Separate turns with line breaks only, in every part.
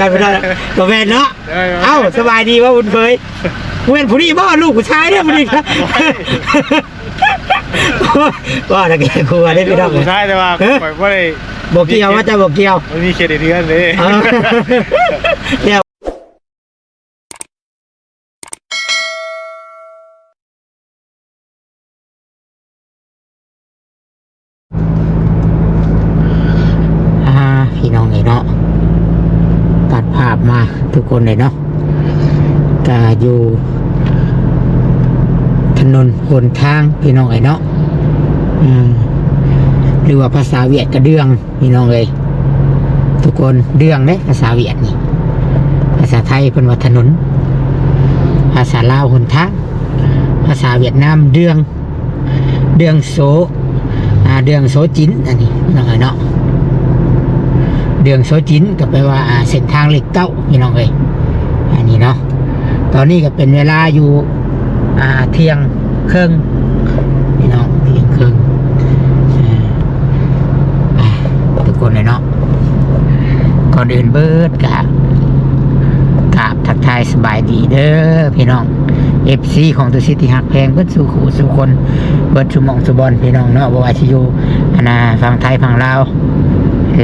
กันกันไปได้บ่แม่นเนาะเอ้าสบายดีว่าบุญเคยเว้นผู้นี้บ่ลูกผู้ชายเนี่ยผู้นี้ครับว่าตะแกครัวได้พี่น้อง
ใช่แต่ว่า
เอ๊ะ
ปล่อยว่าได้
บ่เกี่ยวว่าจะบ่เกี่ยว
ไม่มีเครดิตเดือนเลย
เออเนี่ยอ่าพี่น้องเลยเนาะตัดภาพมาทุก คนเลยเนาะก็อยู่ ถนนหนทางพี่น้องเลยเนาะอืมหรือว่าภาษาเวียดก็เดืองพี่น้องเลยทุกคนเรื่องเด้ภาษาเวียดนี่ ภาษาไทยเป็นว่าถนน ภาษาลาวหนทาง ภาษาเวียดนามเดือง เดืองโซเดืองโซจินอันนี้น้องเอ๋ยเนาะ เดืองโซจินก็แปลว่าเส้นทางเหล็กเก้าพี่น้องเอ้ยอันนี้เนาะตอนนี้ก็เป็นเวลาอยู่เที่ยงครึ่งพี่น้องเที่ยงครึ่งอ่าไปทุกคนเลยเนาะก่อนอื่นเบิดกะกราบทักทายสบายดีเด้อพี่น้องเอฟซีของตัวซิตี้หักแพงเบิดสู่ขู่สู่คนเบิดสู่หมองสู่บอลพี่น้องเนาะบ่ว่าที่อยู่อาณาฝั่งไทยฝั่งลาว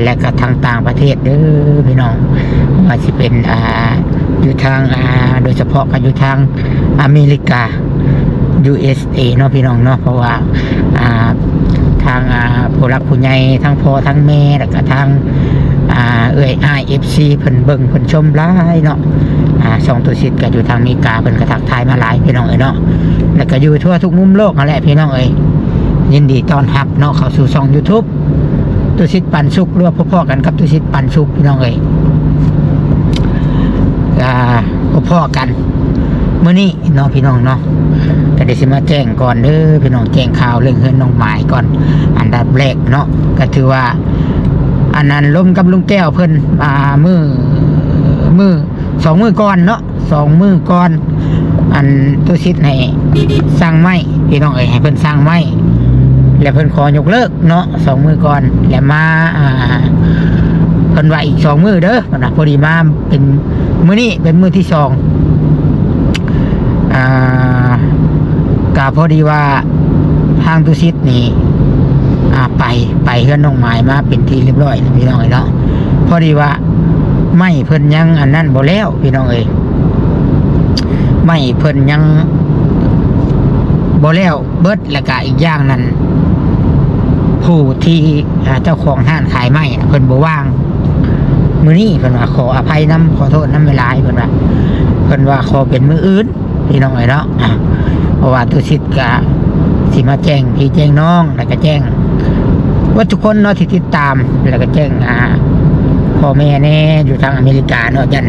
และก็ทางต่างประเทศเด้อพี่น้องว่าสิเป็นอ่าอยู่ทางอ่าโดยเฉพาะก็อยู่ทางอเมริกา USA เนาะพี่น้องเนาะเพราะว่าอ่าทางอ่าผู้รักผู้ใหญ่ทั้งพ่อทั้งแม่แล้วก็ทางอ่าเอ้ย IFC เพิ่นเบิ่งเพิ่นชมหลายเนาะอ่าสองตัวสิทธิ์ก็อยู่ทางอเมริกาเพิ่นก็ทักทายมาหลายพี่น้องเอ้ยเนาะแล้วก็อยู่ทั่วทุกมุมโลกนั่นแหละพี่น้องเอ้ยยินดีต้อนรับเนาะเข้าสู่ช่อง YouTube ตัวสิทธิ์ปันสุขรวมพ่อๆกันกับตัวสิทธิ์ปันสุขพี่น้องเอ้ยอ่าพ่อๆกันเมื้อนี้เนาะพี่น้องเนาะก็ได้สิมาแจ้งก่อนเด้อพี่น้องแจ้งข่าวเรื่องเฮือนน้องหมายก่อน อันดับแรกเนาะก็ถือว่า อันนั้นล้มกับลุงแก้วเพิ่นอ่ามือมือสองมือก่อนเนาะสองมือก่อน อันตัวชิดให้สร้างไม้พี่น้องเอ๋ยให้เพิ่นสร้างไม้ แล้วเพิ่นขอยกเลิกเนาะสองมือก่อนแล้วมาอ่าเพิ่นว่าอีกสองมือเด้อนว่าพอดีมาเป็นมือนี้เป็นมือที่สองอ่ากาพอดีว่าทางตุชิดนี่อ่าไปไปเฮือนน้องไม้มาเป็นที่เรียบร้อยพี่น้องเอ้ยเนาะพอดีว่าไม่เพิ่นยังอันนั้นบ่แล้วพี่น้องเอ้ยไม่เพิ่นยังบ่แล้วเบิดแล้วก็อีกอย่างนั้น ผู้ที่เจ้าของห้านขายไม้น่เพิ่นบ่ว่าง มื้อนี้เพิ่นว่าขออภัยนํขอโทษนํเวลาเพิ่นว่าเพิ่นว่าขอเป็นมืออื่นพี่น้องเอ้ยเนาะเพราะว่าตุสิทธิ์ก็สิมาแจ้งพี่แจ้งน้องแล้วก็แจ้งว่าทุกคนเนาะที่ติดตามแล้วก็แจ้งอ่าพ่อแม่แน่อยู่ทางอเมริกาเนาะยัน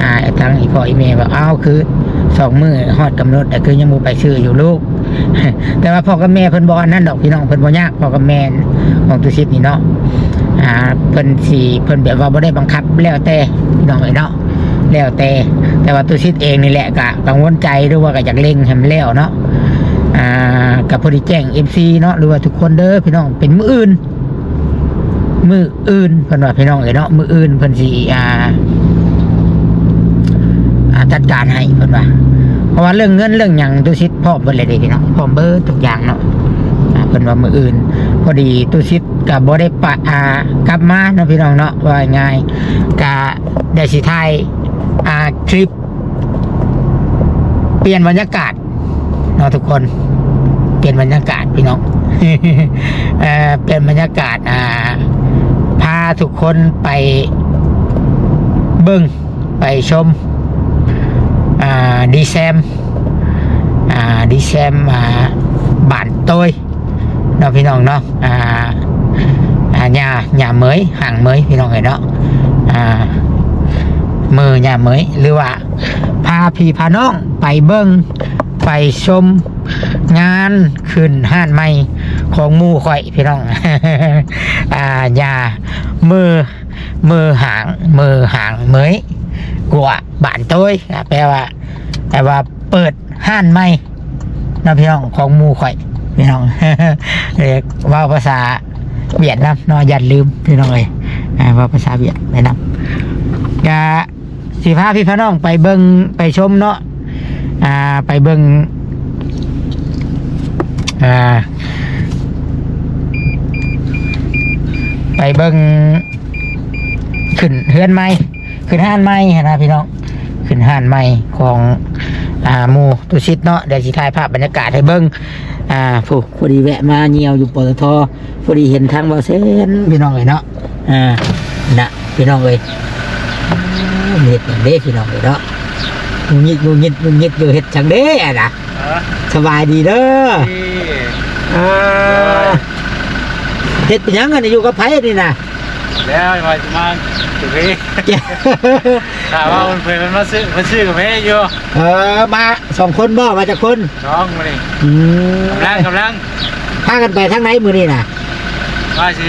อ่าทางอีพ่ออีแม่บอกอ้าวคือสองมือฮอดกำหนดแต่คือยังมูไปซื้ออยู่ลูก แต่ว่าพ่อกับแม่เพิ่นบอกอันนั้นดอกพี่น้องเพิ่นบ่ยากพ่อกับแม่ของตุชิตนี่เนาะอ่าเพิ่นสี่เพิ่นแบบว่าบ่ได้บังคับแล้วแต่พี่น้องเอ้ยเนาะแล้วแต่แต่ว่าตุชิตเองนี่แหละก็กังวลใจด้วยว่าก็อยากเร่งให้มันแล้วเนาะอ่ากับพอดีแจ้งเอฟซีเนาะหรือว่าทุกคนเด้อพี่น้องเป็นมืออื่น มืออื่นเพิ่นว่าพี่น้องเอ๋ยเนาะมืออื่นเพิ่นสิอ่อ่าจัดการให้เพิ่นว่า เพราะว่าเรื่องเงินเรื่องหยังตุสิทธิ์พร้อมเบิดเลยด้พี่น้องพร้อมเบิดทุกอย่างเนาะเพิ่นว่ามืออื่น พอดีตุสิทธิ์กับบ่ได้ปะอ่ากลับมาเนาะพี่น้องเนาะว่าง่ายกะได้สิถ่ายอ่าคลิป เปลี่ยนบรรยากาศเนาะทุกคน เปลี่ยนบรรยากาศพี่น้องเออเปลี่ยนบรรยากาศอ่าพาทุกคนไปเบิ้งไปชม อ่าดีแซมอ่าดีแซมอ่าบ้านโต้ยเนาะพี่น้องเนาะอ่าอ่าหญ้าหญ้าเหมยห่างเหมยพี่น้องเห็นเนาะอ่ามือหญ้าเมยหรือว่าพาพี่พาน้องไปเบิ้งไปชมงานขึ้นห้านใหม่ของหมู่ข่อยพี่น้อง อ่าอย่ามือมือหางมือหางเมยกว่าบ้านต้ยอะแปลว่า แปลว่าเปิดห้านใหม่นะพี่น้องของมูข่อย พี่น้องเรียกว่าภาษาเวียดนามเนาะอย่าลืมพี่น้องเลยอ่าว่าภาษาเวียดนะนำกะสิพาพี่พี่น้องไปเบิงไปชมเนาะอ่าไปเบิงอ่าไปเบิงขึ้นเฮือนไม้ขึ้นห้านไม้นะพี่น้องขึ้นห้านไม้ของ อ่าหมูตุชิดเนาะเดี๋ยวสิถ่ายภาพบรรยากาศให้เบิงอ่าผู้พอดีแวะมาเงียวอยู่ปตทพอดีเห็นทางบ่อเส้นพี่น้องเลยเนาะอ่านะพี่น้องเลยเห็ดอย่างเด้พี่น้องเลยเนาะงุนยิดงุนยิดงุนยิดอยู่เห็ดจังเด้อะนะ
เออ
สบายดีเด้อ
ที่
อ่าเห็ดเป็นหยังกันอยู่กับไผนี่นะ
แล้วมา มาถึงพี่ถามว่ามันเพื่อนมาซื้อมาซื้อกับแม่อยู่
เออมาสองคนบ่มาจากคน
น้องมาดิ
อืม
กำลังกำลัง
พากันไปทางไหนมือนี่น่ะ
ว่าสิ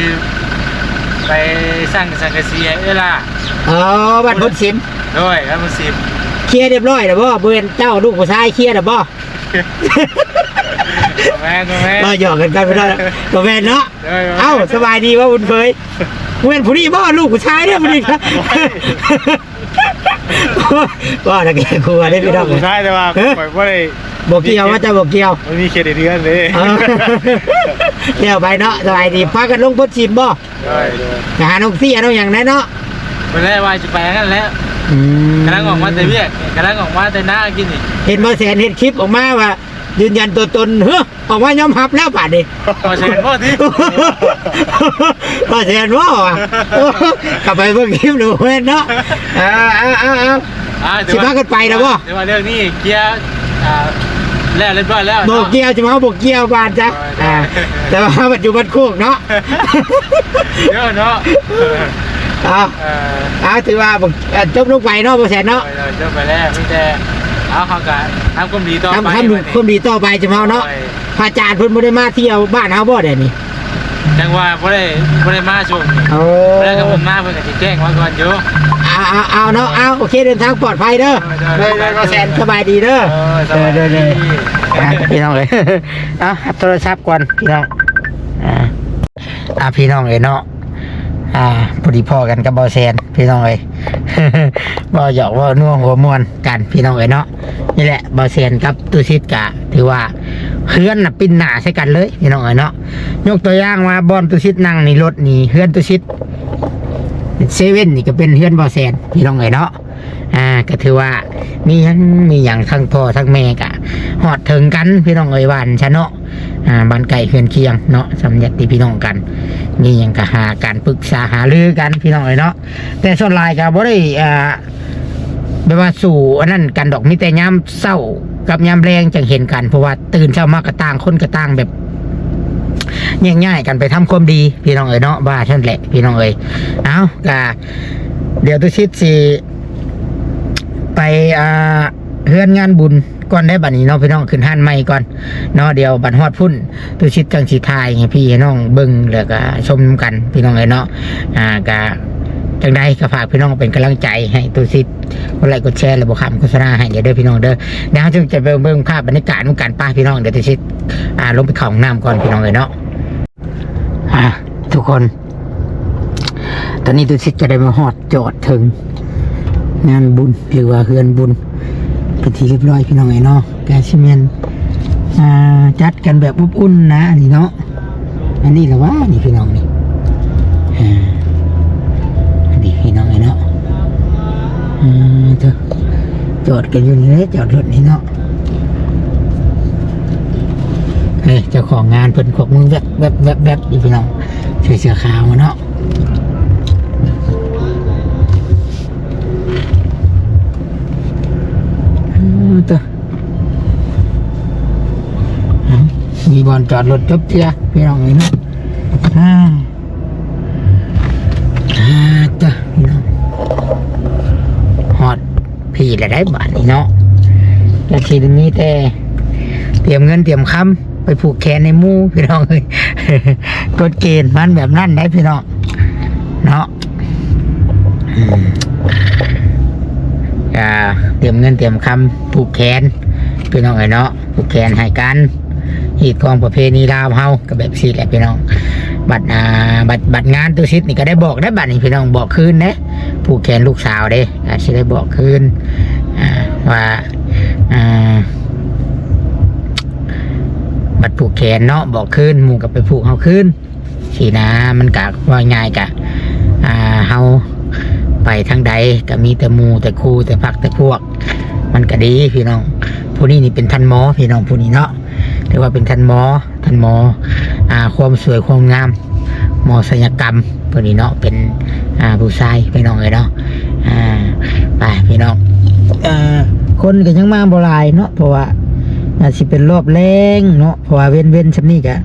ไปสร้างสังกะสีให้เอล่า
อ๋อบ้านพุทธสิม
ด้วยแล้วมันสิบ
เคลียร์เรียบร้อยแล้วบ่เบิ่นเจ้าลูกผู้ชายเคลียร์แล้วบ่
ตัวแม่ตัวแม่
มาหยอกกันกันไปได้ตัวแม่นเนาะเอ้าสบายดีว่าบุญเคย เว้นผู้นี้บ่ลูกผู้ชายเนี่ยผู้นี้ครับว่าตะแกครัวได้พี่น้อง
ใช่แต่ว่าปล่อยว่าได้
บอกเกี่ยวว่าจะบอกเกี่ยว
มันมีเครดิตเดือนเลย
เออเดี๋ยวไปเนาะสบายดีพากันลงพุทธสิมบ่
ด้วย
ไปหานกเสียน้องอย่างนั้นเนาะ
วันแรกว่าจะไปงั้นแล้วกำลังออกมาแต่เวียกกำลังออกมาแต่หน้ากินนี่
เห็นมาแสนเห็นคลิปออกมาว่า ยืนยันตัวตนเฮ้อออกมายอมรับแล้วป่านนี้
พอใช่พ่อที่
มาแสนว่าว่ะกลับไปเบิ่งคลิปดูเว้นเนาะเอาเอาเอาเอา
อ่
สิพากันไปนะบ่
แต่ว่าเรื่องนี้เคลียร์อ่าแล้วเรียบร้อยแล้ว
โบกเกียวจะมาโบกเกียวบานจ้ะอ่าแต่ว่าปัจจุบันโคกเนาะ
เยอะเนาะ
เอา
เออ
เอาถือว่าบอกเอ่อจบลงไปเนาะบ่แสนเนาะ
ไปเลยเจ้าไปแล้วมีแต่ เอาเขากะทำความดีต่อไป
ทำทำความดีต่อไปจะเมาเนาะพระอาจารย์เพิ่นบ่ได้มาเที่ยวบ้านเฮาบ่ได้นี่
จังว่าบ่ได้บ่ได้มาช่วงนี้
โอ้
บ่ได้กับผมมาเพิ่นก็สิแจ้งไว้ก่อนอยู่
เอาเอาเอาเนาะเอาโอเคเดินทางปลอดภัยเด้อ
เด้
เด้
อ
อ
เด้อ
เด้อแสนสบายดีเด้อ
เออสบายดี
เด้อเด้อเด้ออะพี่น้องเลย เอารับโทรศัพท์ก่อนพี่น้อง อ่าอะพี่น้องเลยเนาะ อ่าพอดีพ่อกันกับเบาแซนพี่น้องเลย บ่หยอกว่านัวหัวมวนกันพี่น้องเลยเนาะนี่แหละบ่เซียนกับตุซิดกะถือว่าเฮือนน่ะปิ้นหนาใช่กันเลยพี่น้องเลยเนาะยกตัวอย่างว่าบอนตุซิดนั่งในรถนี่เฮือนตุซิดเซเว่นนี่ก็เป็นเฮือนบอเซียนพี่น้องเอ๋ยเนาะ อ่าก็ถือว่ามีทั้งมีอย่างทั้งพ่อทั้งแม่กะหอดถึงกันพี่น้องเอ๋ยวานชะเนาะอ่าบ้านไก่เฮือนเคียงเนาะสำยัติพี่น้องกันมีอย่างก็หาการปรึกษาหารือกันพี่น้องเอ๋ยเนาะแต่ส่วนลายก็บ่ได้อ่าแบบว่าสู่อันนั้นกันดอกมีแต่ยามเศร้ากับยามแรงจังเห็นกันเพราะว่าตื่นเช้ามากระต่างคนกระต่างแบบง่ายๆกันไปทำความดี พี่น้องเอ๋ยเนาะบ้าท่านแหละ พี่น้องเอ๋ยเอากะเดี๋ยวตุชิดสิ ไปอ่าเฮือนงานบุญก่อนได้บัดนี้เนาะพี่น้องขึ้นห้านใหม่ก่อนเนาะเดี๋ยวบัดฮอดพุ่นตุชิดจังสีทายให้พี่ให้น้องเบิ่งแล้วก็ชมกันพี่น้องเอ๋ยเนาะอ่ากะจังใดก็ฝากพี่น้องเป็นกำลังใจให้ตุชิดกดไลค์กดแชร์และบอกคำโฆษณาให้เดี๋ยวเด้อพี่น้องเด้อเดี๋ยวเราจึงจะไปเบิ่งภาพบรรยากาศของการป้าพี่น้องเดี๋ยวตุชิดอ่าลงไปเข้าห้องน้ำก่อนพี่น้องเอ๋ยเนาะอะทุกคน ตอนนี้ตุสิตจะได้มาหอดจอดถึง งานบุญหรือว่าเฮือนบุญเป็นที่เรียบร้อยพี่น้องไอ้เนาะแกชิเมนจัดกันแบบอบอุ่นนะอันนี้เนาะอันนี้แหละว่านี่พี่น้องนี่อ่าอันนี้พี่น้องไอ้เนาะอืมเถอะจอดกันอยู่นี่เลยจอดรถนี่เนาะเฮ้ยเจ้าของงานเพิ่นขวกมือแวบแวบแวบแวบอยู่พี่น้องใส่เสื้อขาวเนาะ ตัวมีบอลจอดรถจบเทียพี่น้องเลยนะอ่าอ่าตัวพี่น้องฮอดพี่ละได้บาทนี่เนาะแต่ทีนี้แต่เตรียมเงินเตรียมคำไปผูกแขนในมู่พี่น้องเลยกฎเกณฑ์มันแบบนั้นได้พี่น้องเนาะ ตรียมเงินเตรียมคำผูกแขนพี่น้องไอ้เนาะผูกแขนให้กัน
หีดของประเพณีลาวเฮาก็แบบสี่แหละพี่น้อง บัตรอ่าบัตรบัตรงานตุชิตนี่ก็ได้บอกได้บัตรนี่พี่น้องบอกคืนนะผู้แขนลูกสาวเด้อาจจะได้บอกคืนอ่าว่าอ่าบัตรผูกแขนเนาะบอกคืนหมู่กับไปผูกเฮาคืนสีนะมันกะว่าง่ายกะอ่าเฮา ไปทางใดก็มีแต่หมูแต่ครูแต่พักแต่พวก มันก็ดีพี่น้องผู้นี้นี่เป็นทันหมอพี่น้องผู้นี้เนาะเรียกว่าเป็นทันหมอทันหมออ่าความสวยความงามหมอศัลยกรรมผู้นี้เนาะเป็นอ่าผู้ชายพี่น้องเลยเนาะอ่าไปพี่น้องอ่าคนก็ยังมาบหลายเนาะเพราะว่าอาจสิเป็นรอบแรงเนาะเพราะว่าเว้นเว้นๆชำนี้ก็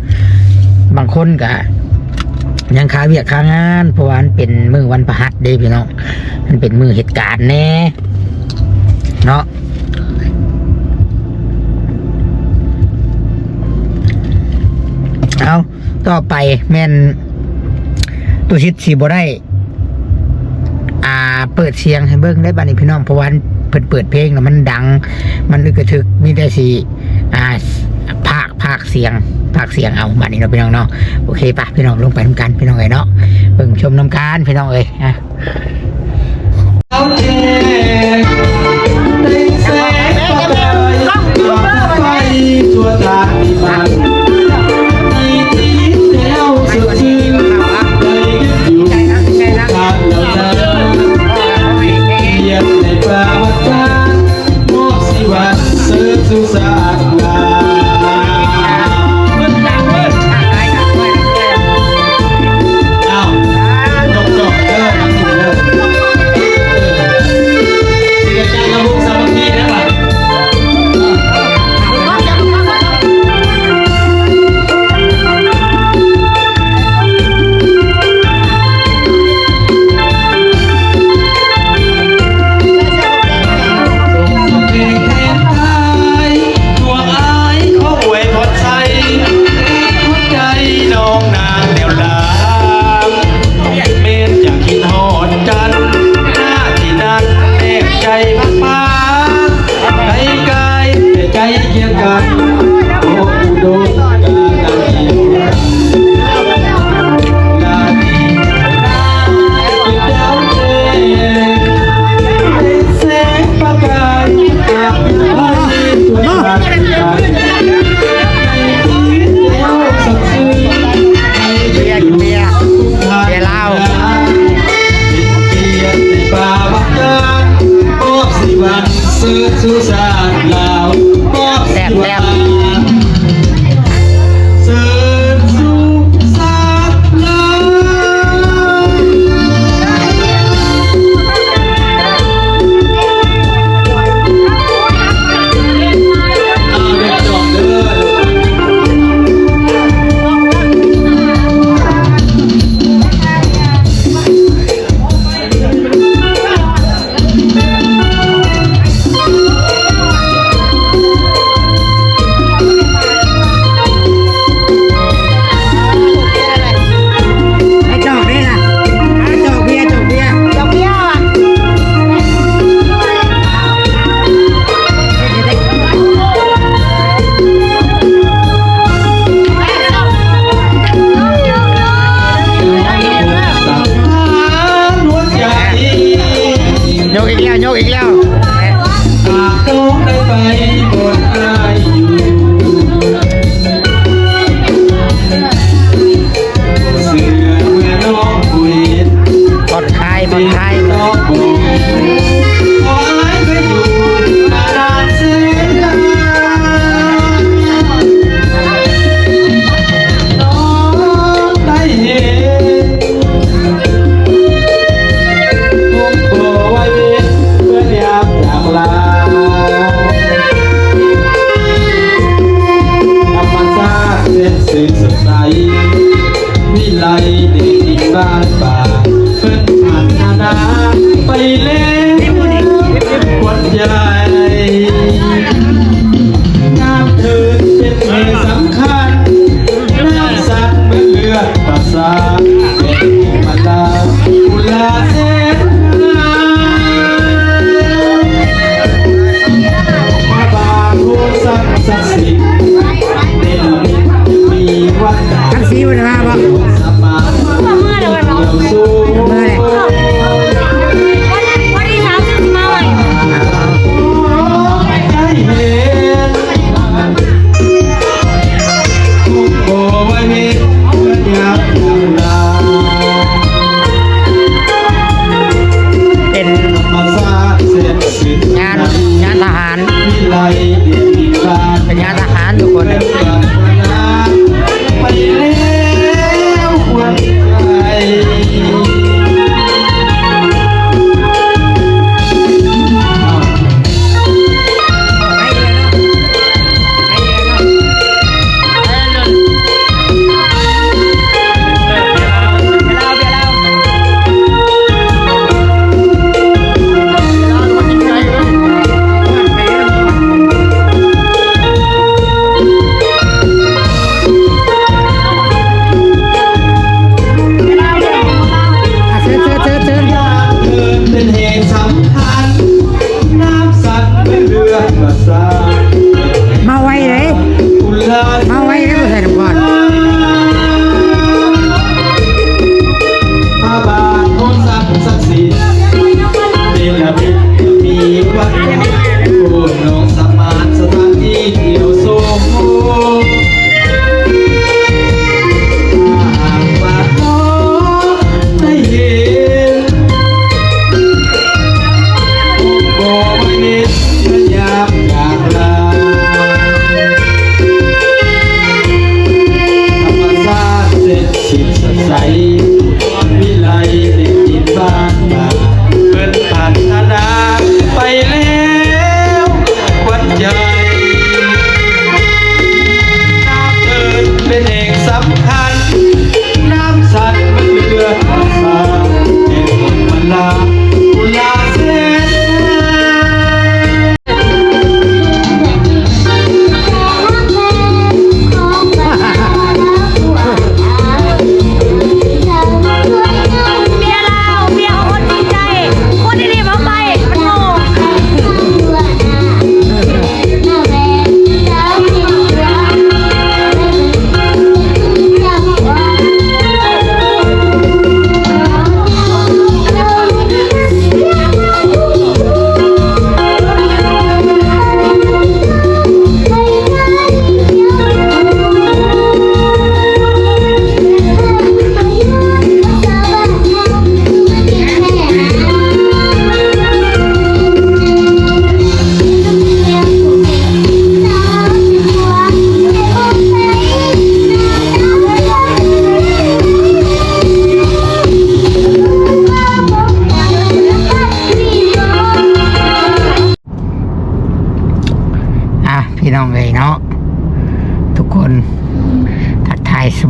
บางคนก็ ยังค้าเวียกค้างานเพราะว่ามันเป็นมือวันประหัสเด้พี่น้องมันเป็นมือเหตุการณ์แน่เนาะเอาต่อไปแม่นตุชิตสีบ่ได้ อ่า เปิดเสียงให้เบิ้งได้บ้านี้พี่น้องเพราะว่าเปิดเปิดเพลงแล้วมันดัง มันอึกกระทึกมีแต่สีอ่าภาาคเสียงภาคเสียงเอาบานนี้เนาะพี่น้องเนาะโอเคปะพี่น้องลงไปทำกันพี่น้องเอ้ยเนาะเบิ่งชมน้ำการพี่น้องเอ้ยอะ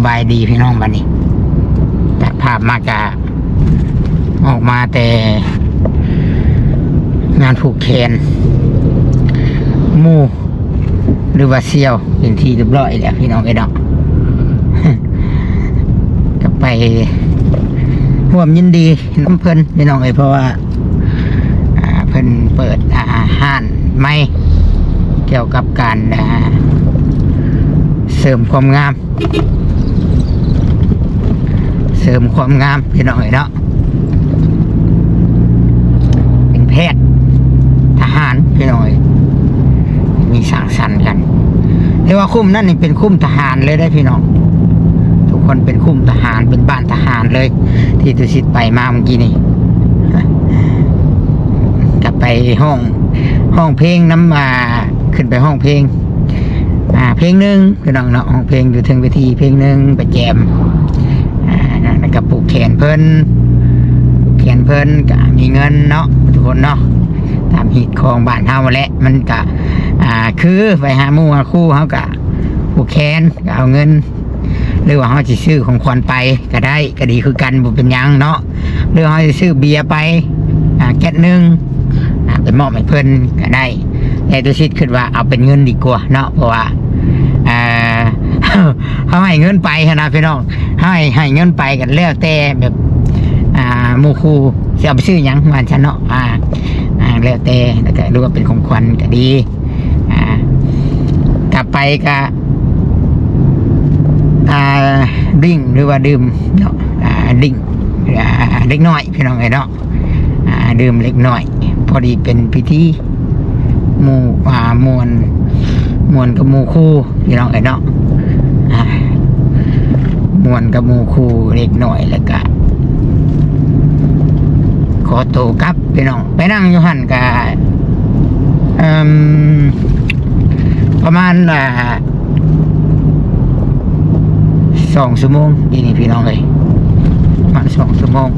บายดีพี่น้อง
บัน
นี้
ตัดภาพมากะออกมาแต่ งานผูกแขนมูหรือว่าเซียวเป็นที่เรียบร้อยแล้วพี่น้องไอ้ดอกก็ไปร่วมยินดีน้ำเพิ่นพี่น้องเอ้เพราะว่าเพิ่นเปิดอาหารไม่เกี่ยวกับการเสริมความงาม ริมความงามพี่น้องเอ้ยเนาะเป็นแพทย์ทหารพี่น้องเอ้ยมีสั่งสรรค์กันเรียกว่าคุ้มนั่นนี่เป็นคุ้มทหารเลยได้พี่น้องทุกคนเป็นคุ้มทหารเป็นบ้านทหารเลย ที่ตุสิตไปมาเมื่อกี้นี่กลับไปห้องห้องเพลงน้ำมาขึ้นไปห้องเพลงอ่าเพลงหนึ่งพี่น้องเนาะห้องเพลงอยู่ถึงเวทีเพลงหนึ่งไปแจม แล้วก็ปลูกแขนเพิ่นปลูกแขนเพิ่นก็มีเงินเนาะทุกคนเนาะตามหีดของบ้านเฮาแหละมันก็อ่าคือไปหาหมู่หาคู่เฮาก็ปลูกแขนก็เอาเงิน หรือว่าเขาจะซื้อของขวัญไปก็ได้ก็ดีคือกันบ่เป็นหยังเนาะหรือเขาจะซื้อเบียร์ไปอ่าแก๊สนึงอ่าไปมอบให้เพิ่นก็ได้แต่ตัวชิดคิดว่าเอาเป็นเงินดีกว่าเนาะเพราะว่าอ่า เขาให้เงินไปนะพี่น้องให้ให้เงินไปกันแล้วแต่แบบ อ่ามูคูจะเอาไปซื้อยังมันฉันเนาะอ่าอ่าแล้วแต่แล้วก็รู้ว่าเป็นของขวัญก็ดี อ่ากลับไปก็อ่าดิ่งหรือว่าดื่มเนาะอ่าดิ่งอ่าเล็กน้อยพี่น้องไอ้เนาะอ่าดื่มเล็กน้อย พอดีเป็นพิธีหมู่อ่ามวลมวลกับหมู่คู่พี่น้องไอ้เนาะ มวลกับมูคูเล็กหน้อยแล้วก็ขอตัวกับพี่น้อง ไปนั่งอยู่หันกับเอ่อมประมาณอ่าสองชั่วโมงอีนี่พี่น้องเลยประมาณสองชั่วโมง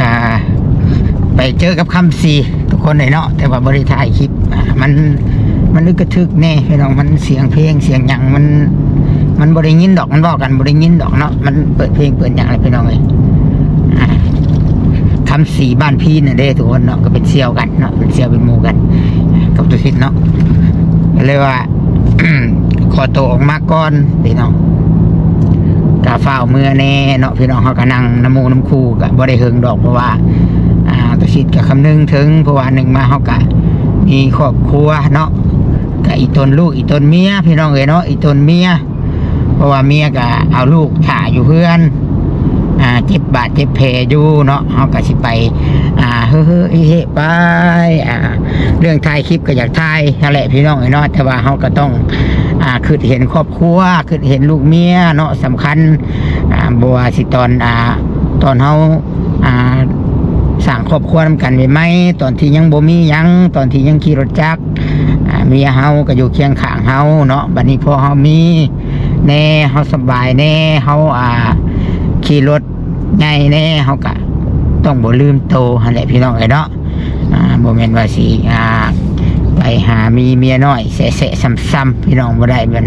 อ่าไปเจอกับคำสีทุกคนเลยเนาะแต่ว่าบริถ่ายคลิปมัน มันนึกกระทึกแน่พี่น้องมันเสียงเพลงเสียงหยังมันมันบริยินดอกมันบอกกันบริยินดอกเนาะมันเปิดเพลงเปิดอย่างไรพี่น้องเลยคำสีบ้านพี่เนี่ยเด้ทุกคนเนาะก็เป็นเซี่ยวกันเนาะเป็นเซี่ยวเป็นมูกัน กับตุสิทธิ์เนาะเลยว่าขอตัวออกมาก่อนพี่น้องกาฝ้าเมื่อแน่เนาะพี่น้องเขาก็นั่งน้ำมูน้ำคูกับ่ได้เฮงดอกเพราะว่าอ่าตุสิทธิ์กับคำนึงถึงเพราะว่าหนึ่งมาเขากะมีครอบครัวเนาะ กับอีตนลูกอีตนเมียพี่น้องเอ๋ยเนาะอีตนเมียเพราะว่าเมียก็เอาลูกถ่ายอยู่เพื่อนอ่าเจ็บบาดเจ็บแผลอยู่เนาะเขาก็สิไป อ่าเฮ้อเฮ้ไปอ่าเรื่องถ่ายคลิปก็อยากถ่ายนั่นแหละพี่น้องไอ้เนาะแต่ว่าเขาก็ต้องอ่าคือเห็นครอบครัวคือเห็นลูกเมียเนาะสำคัญอ่าบัวสิตอนอ่าตอนเขาอ่าสร้างครอบครัวนำกันไว้ไหมตอนที่ยังบ่มียังตอนที่ยังขี่รถจักร เมียเฮาก็อยู่เคียงข้างเฮาเนาะบัดนี้พอเฮามีแน่เฮาสบายแน่เฮาอ่า ขี่รถใหญ่แน่เฮาก็ต้องบ่ลืมโตหั่นแหละพี่น้องเอ้ยเนาะอ่าบ่แม่นว่าสิอ่าไปหามีเมียน้อยแสะๆซ้ำๆพี่น้องบ่ได้เบิ่น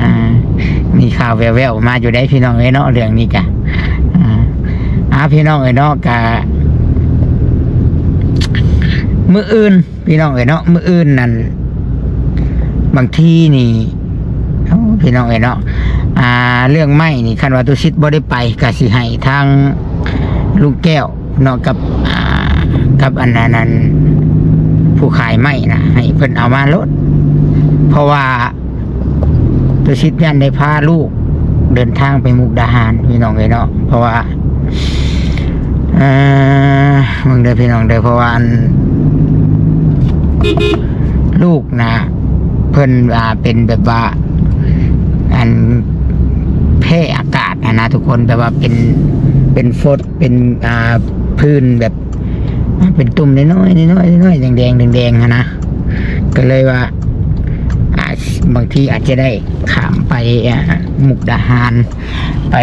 อ่ามีข่าวแววๆมาอยู่ได้พี่น้องเอ้ยเนาะเรื่องนี้กะอ่าอ่าพี่น้องเอ้ยเนาะกะมื้ออื่นพี่น้องเอ้ยเนาะมื้ออื่นนั่นบางทีนี่พี่น้องเอ้ยเนาะอ่า เรื่องไม้นี่คันว่าตุชิตบ่ได้ไปก็สิให้ทางลูกแก้วเนาะกับอ่ากับอันนั้นนั้นผู้ขายไม้นะให้เพิ่นเอามาลดเพราะว่าตุชิตยันได้พาลูกเดินทางไปมุกดาหารพี่น้องเลยเนาะเพราะว่าเออมึงเด้อพี่น้องเด้อเพราะว่าอัน ลูกนะเพิ่นอ่าเป็นแบบว่า อันแพ้อากาศนะนะทุกคนแบบว่าเป็นเป็นฟดเป็นอ่าพื้นแบบ เป็นตุ่มน้อยๆน้อยน้อยๆแดงแดงๆอะนะก็เลยว่าอาบางทีอาจจะได้ขามไปมุกดาหาร ไป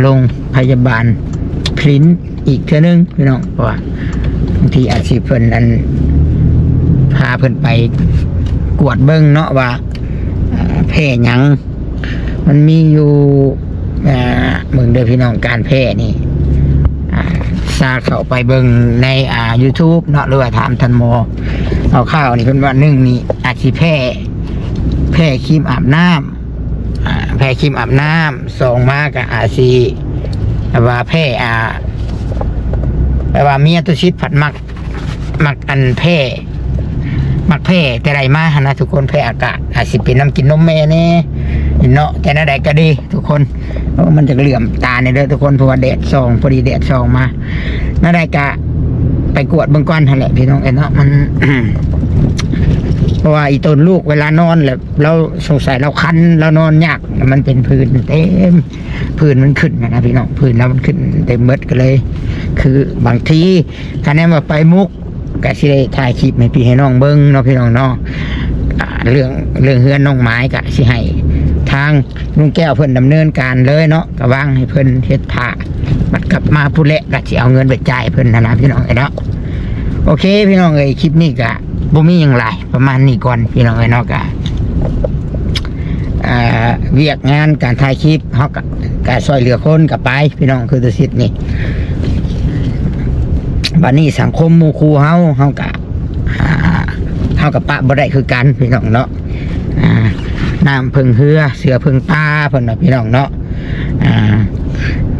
โรงพยาบาลพลินอีกเท่านึงพี่น้องเพราะว่าบางทีอาจสิเพิ่นอันาเพิ่นไปกวดเบิ้งเนาะว่าแพร่ยัง มันมีอยู่เมืองเด้อพี่น้องการแพร่นี่ซาเข้าไปเบิ่งในอ่า YouTube เนาะหรือว่าถามทันโมเอาข้าวนี่เพิ่นว่าหนึ่งนี่อาจสิแพ้แพ้ครีมอาบน้ำแพ้ครีมอาบน้ำสองมากก็อาจสิแบบว่าแพ้อ่าแปลว่าเมียตุชิดผัดมัก มักอันแพ้ มักแพ้แต่ไรมาหันนะทุกคนแพ้อากาศอาจสิเป็นน้ำกินนมแม่แน่เนาะแต่นั่นใดก็ดี ทุกคนเพราะมันจะเหลื่อมตาในเด้อทุกคนเพราะว่าแดดส่องพอดีแดดส่องมานั่นใดก็ไปกวดเบื้องก้อนแหละพี่น้องเอ็นเนาะมันเพราะว่าอีต้นลูกเวลานอนแหละเราสงสัยเราคันเรานอนยากมันเป็นพื้นเต็มพื้นมันขึ้นนะพี่น้องพื้นแล้วมันขึ้นเต็มเบิดก็เลย คือบางทีคะแนนว่าไปมุก ก็สิได้ถ่ายคลิปให้พี่ให้น้องเบิ้งเนาะพี่น้องเนาะอ่าเรื่องเรื่องเฮือนน้องไม้ก็สิให้ทางลุงแก้วเพิ่นดำเนินการเลยเนาะก็วางให้เพิ่นเฮ็ดผ้าบัดกลับมาผู้เละก็สิเอาเงินไปจ่ายเพิ่นนะนะพี่น้องเอ้เนาะโอเค พี่น้องเอ้คลิปนี้ก็บ่มีหยังไรประมาณนี้ก่อนพี่น้องเอ้เนาะก็อ่าเวียกงานการถ่ายคลิปเฮาก็ก็ช่วยเหลือคนกับไป พี่น้องคือตัวสิทธิ์นี่ บัดนี้สังคมมูคูเฮาเฮาก็อ่าเฮากับปะบ่ได้คือกันพี่น้องเนาะน้ำพึ่งเฮือ เสือพึ่งป้าเพิ่นน่ะพี่น้องเนาะ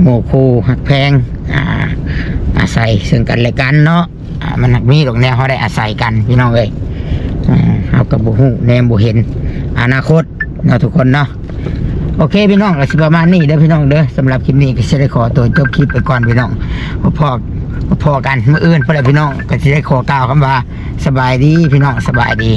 หมู่คูหักแพงอาศัยซึ่งกันและกันเนาะมันหักมีดอกแนวเขาได้อาศัยกันพี่น้องเอ้ยเอากับบุหูแนมบุเห็น อนาคตเนาะทุกคนเนาะโอเคพี่น้องก็สิประมาณนี้เด้อพี่น้องเด้อสำหรับคลิปนี้ก็จะได้ขอตัวจบคลิปไปก่อนพี่น้องพอ พอกันเมื่ออื่นเพื่อนพี่น้องก็จะได้ขอกล่าวคำว่าสบายดีพี่น้องสบายดี